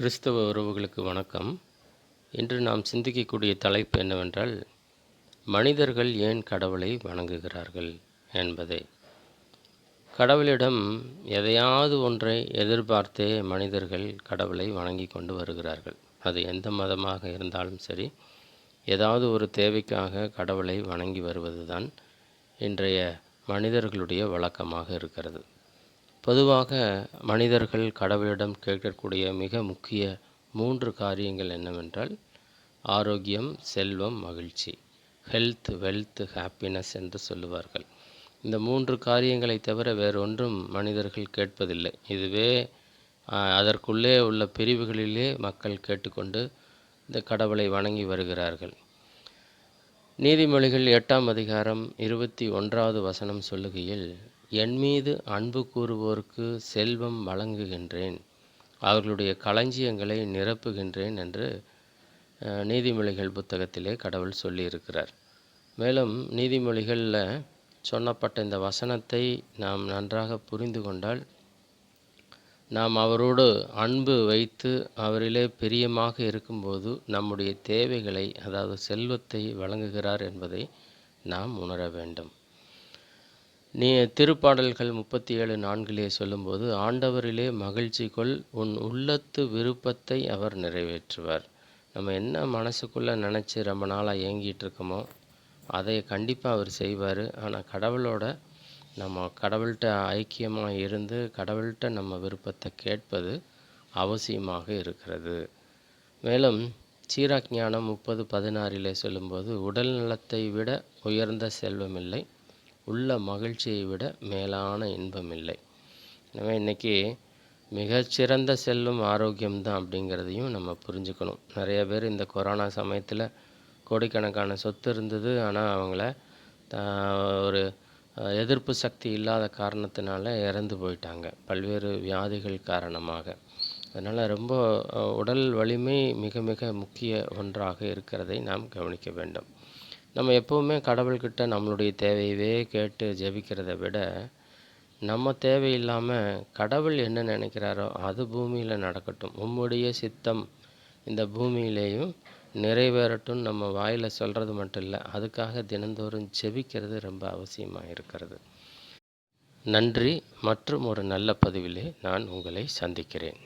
கிறிஸ்தவ உறவுகளுக்கு வணக்கம். இன்று நாம் சிந்திக்கக்கூடிய தலைப்பு என்னவென்றால் மனிதர்கள் ஏன் கடவுளை வணங்குகிறார்கள் என்பதே. கடவுளிடம் எதையாவது ஒன்றை எதிர்பார்த்தே மனிதர்கள் கடவுளை வணங்கி கொண்டு வருகிறார்கள். அது எந்த மதமாக இருந்தாலும் சரி ஏதாவது ஒரு தேவைக்காக கடவுளை வணங்கி வருவதுதான் இன்றைய மனிதர்களுடைய வழக்கமாக இருக்கிறது. பொதுவாக மனிதர்கள் கடவுளிடம் கேட்கக்கூடிய மிக முக்கிய மூன்று காரியங்கள் என்னவென்றால் ஆரோக்கியம் செல்வம் மகிழ்ச்சி ஹெல்த் வெல்த் ஹாப்பினஸ் என்று சொல்லுவார்கள். இந்த மூன்று காரியங்களை தவிர வேறொன்றும் மனிதர்கள் கேட்பதில்லை. இதுவே அதற்குள்ளே உள்ள பிரிவுகளிலே மக்கள் கேட்டுக்கொண்டு இந்த கடவுளை வணங்கி வருகிறார்கள். நீதிமொழிகள் எட்டாம் அதிகாரம் இருபத்தி ஒன்றாவது வசனம் சொல்லுகையில் என் மீது அன்பு கூறுவோருக்கு செல்வம் வழங்குகின்றேன். அவர்களுடைய களஞ்சியங்களை நிரப்புகின்றேன் என்று நீதிமொழிகள் புத்தகத்திலே கடவுள் சொல்லியிருக்கிறார். மேலும் நீதிமொழிகளில் சொன்னப்பட்ட இந்த வசனத்தை நாம் நன்றாக புரிந்து கொண்டால் நாம் அவரோடு அன்பு வைத்து அவரிலே பிரியமாக இருக்கும்போது நம்முடைய தேவைகளை அதாவது செல்வத்தை வழங்குகிறார் என்பதை நாம் உணர வேண்டும். நீ திருப்பாடல்கள் முப்பத்தி ஏழு நான்கிலே சொல்லும்போது ஆண்டவரிலே மகிழ்ச்சி கொள் உன் உள்ளத்து விருப்பத்தை அவர் நிறைவேற்றுவார். நம்ம என்ன மனசுக்குள்ளே நினச்சி ரொம்ப நாளாக ஏங்கிட்டு இருக்கோமோ அதை கண்டிப்பாக அவர் செய்வார். ஆனால் கடவுளோட நம்ம கடவுள்கிட்ட ஐக்கியமாக இருந்து கடவுள்கிட்ட நம்ம விருப்பத்தை கேட்பது அவசியமாக இருக்கிறது. மேலும் சீராக் ஞானம் முப்பது பதினாறிலே சொல்லும்போது உடல் நலத்தை விட உயர்ந்த செல்வமில்லை உள்ள மகிழ்ச்சியை விட மேலான இன்பம் இல்லை எனவே இன்றைக்கி மிகச்சிறந்த செல்வம் ஆரோக்கியம்தான் அப்படிங்கிறதையும் நம்ம புரிஞ்சுக்கணும். நிறைய பேர் இந்த கொரோனா சமயத்தில் கோடிக்கணக்கான சொத்து இருந்தது. ஆனால் அவங்கள ஒரு எதிர்ப்பு சக்தி இல்லாத காரணத்தினால இறந்து போயிட்டாங்க. பல்வேறு வியாதிகள் காரணமாக. அதனால் ரொம்ப உடல் வலிமை மிக மிக முக்கிய ஒன்றாக இருக்கிறதை நாம் கவனிக்க வேண்டும். நம்ம எப்போவுமே கடவுள்கிட்ட நம்மளுடைய தேவையவே கேட்டு ஜெபிக்கிறதை விட நம்ம தேவையில்லாமல் கடவுள் என்ன நினைக்கிறாரோ அது பூமியில் நடக்கட்டும். உம்முடைய சித்தம் இந்த பூமியிலேயும் நிறைவேறட்டும் நம்ம வாயில் சொல்கிறது மட்டும் இல்லை அதுக்காக தினந்தோறும் ஜெபிக்கிறது ரொம்ப அவசியமாக இருக்கிறது. நன்றி. மற்றும் ஒரு நல்ல பதிவிலே நான் உங்களை சந்திக்கிறேன்.